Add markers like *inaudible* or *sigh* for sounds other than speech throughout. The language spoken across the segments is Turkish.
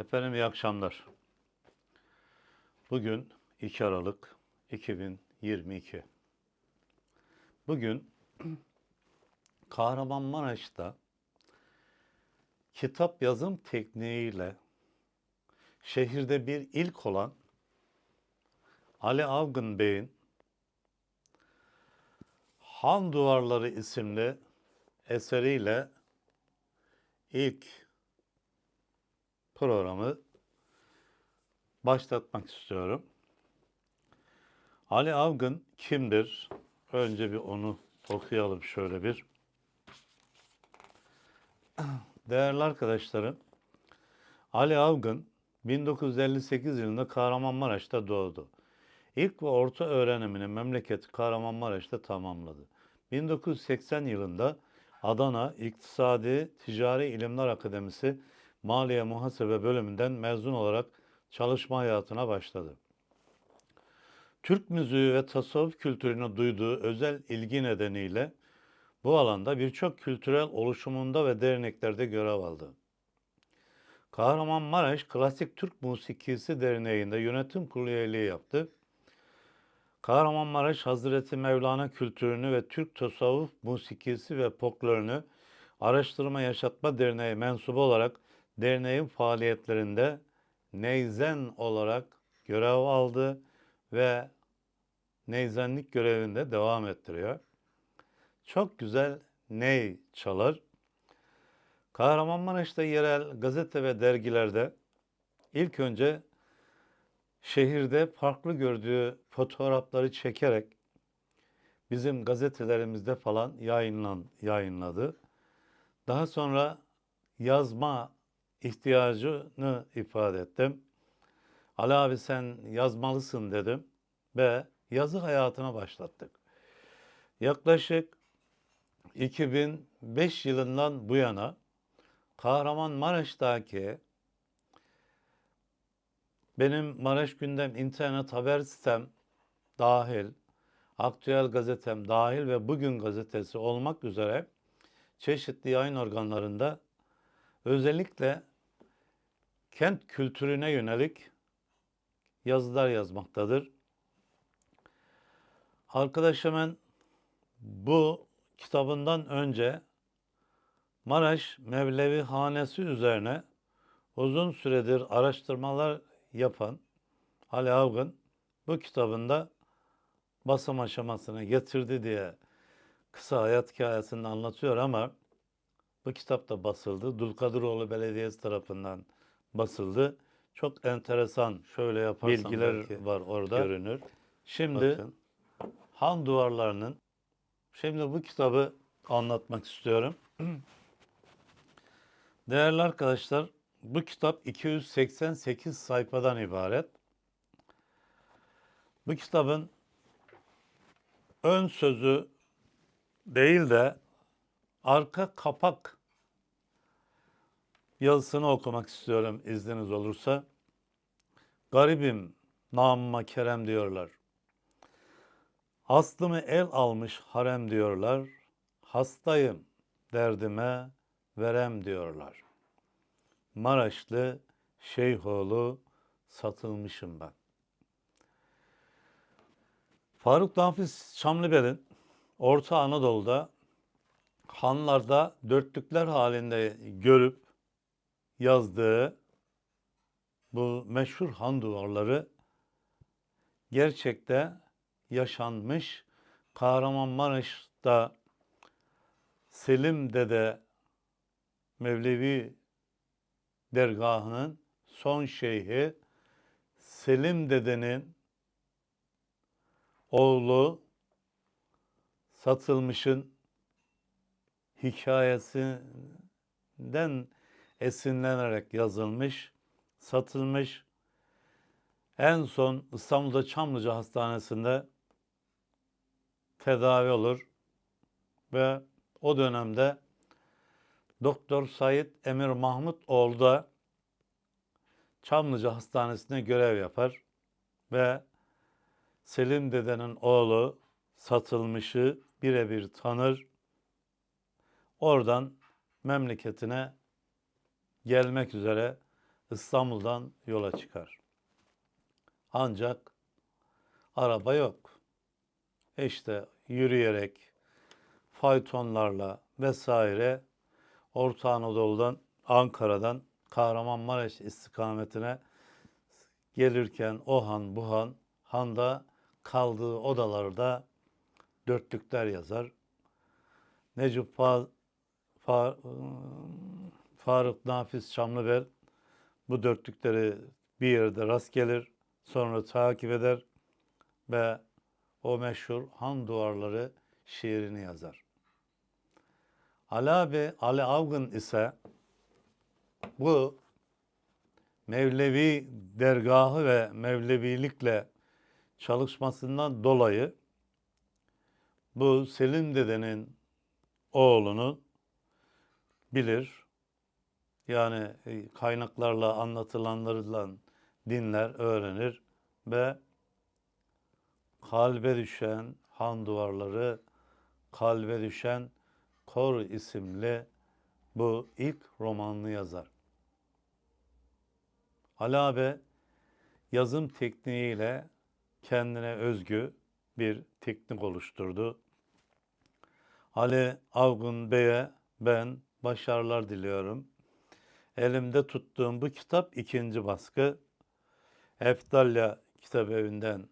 Efendim iyi akşamlar. Bugün 2 Aralık 2022. Bugün *clears throat* Kahramanmaraş'ta kitap yazım tekniğiyle şehirde bir ilk olan Ali Avgın Bey'in Han Duvarları isimli eseriyle ilk programı başlatmak istiyorum. Ali Avgın kimdir? Önce bir onu okuyalım şöyle bir. Değerli arkadaşlarım, Ali Avgın 1958 yılında Kahramanmaraş'ta doğdu. İlk ve orta öğrenimini memleketi Kahramanmaraş'ta tamamladı. 1980 yılında Adana İktisadi Ticari İlimler Akademisi Maliye Muhasebe bölümünden mezun olarak çalışma hayatına başladı. Türk müziği ve tasavvuf kültürüne duyduğu özel ilgi nedeniyle bu alanda birçok kültürel oluşumunda ve derneklerde görev aldı. Kahramanmaraş Klasik Türk Musikisi Derneği'nde yönetim kurulu üyeliği yaptı. Kahramanmaraş Hazreti Mevlana kültürünü ve Türk tasavvuf musikisi ve folklorunu Araştırma Yaşatma Derneği mensubu olarak derneğin faaliyetlerinde neyzen olarak görev aldı ve neyzenlik görevinde devam ettiriyor. Çok güzel ney çalar. Kahramanmaraş'ta yerel gazete ve dergilerde ilk önce şehirde farklı gördüğü fotoğrafları çekerek bizim gazetelerimizde falan yayınlan, yayınladı. Daha sonra yazma ihtiyacını ifade ettim. Ali abi sen yazmalısın dedim ve yazı hayatına başlattık. Yaklaşık 2005 yılından bu yana Kahramanmaraş'taki benim Maraş Gündem internet haber sitem dahil, aktüel gazetem dahil ve bugün gazetesi olmak üzere çeşitli yayın organlarında özellikle kent kültürüne yönelik yazılar yazmaktadır. Arkadaşımın bu kitabından önce Maraş Mevlevi Hanesi üzerine uzun süredir araştırmalar yapan Ali Avgın bu kitabında basım aşamasına getirdi diye kısa hayat hikayesini anlatıyor ama bu kitap da basıldı. Dulkadiroğlu Belediyesi tarafından basıldı. Çok enteresan şöyle yaparsan bilgiler var orada. Görünür. Şimdi Bakın. Han duvarlarının şimdi bu kitabı anlatmak istiyorum. *clears throat* Değerli arkadaşlar, bu kitap 288 sayfadan ibaret. Bu kitabın ön sözü değil de arka kapak yazısını okumak istiyorum izniniz olursa. Garibim namıma kerem diyorlar. Aslımı el almış harem diyorlar. Hastayım derdime verem diyorlar. Maraşlı Şeyhoğlu satılmışım ben. Faruk Nafiz Çamlıbel'in Orta Anadolu'da hanlarda dörtlükler halinde görüp yazdığı bu meşhur han duvarları gerçekte yaşanmış. Kahramanmaraş'ta Selim Dede Mevlevi dergahının son şeyhi Selim Dede'nin oğlu satılmışın hikayesinden esinlenerek yazılmış, satılmış. En son İstanbul'da Çamlıca Hastanesi'nde tedavi olur ve o dönemde Doktor Said Emir Mahmut oğlu da Çamlıca Hastanesi'nde görev yapar ve Selim dedenin oğlu satılmışı birebir tanır. Oradan memleketine gelmek üzere İstanbul'dan yola çıkar. Ancak araba yok. İşte yürüyerek, faytonlarla vesaire Orta Anadolu'dan, Ankara'dan Kahramanmaraş istikametine gelirken o han bu han, handa kaldığı odalarda dörtlükler yazar. Necip Fa- Fa- Faruk Nafiz Çamlıbel bu dörtlükleri bir yerde rast gelir, sonra takip eder ve o meşhur Han Duvarları şiirini yazar. Ali abi, Ali Avgın ise bu Mevlevi dergahı ve Mevlevilikle çalışmasından dolayı bu Selim dedenin oğlunu bilir. Yani e, kaynaklarla anlatılanlarla dinler, öğrenir ve kalbe düşen han duvarları, kalbe düşen kor isimli bu ilk romanını yazar. Ali abi yazım tekniğiyle kendine özgü bir teknik oluşturdu. Ali Avgun Bey'e ben başarılar diliyorum. Elimde tuttuğum bu kitap ikinci baskı. Eftalya kitap evinden,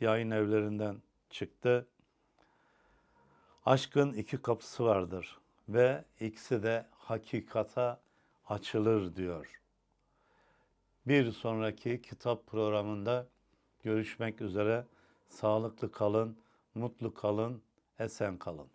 yayın evlerinden çıktı. Aşkın iki kapısı vardır ve ikisi de hakikata açılır diyor. Bir sonraki kitap programında görüşmek üzere. Sağlıklı kalın, mutlu kalın, esen kalın.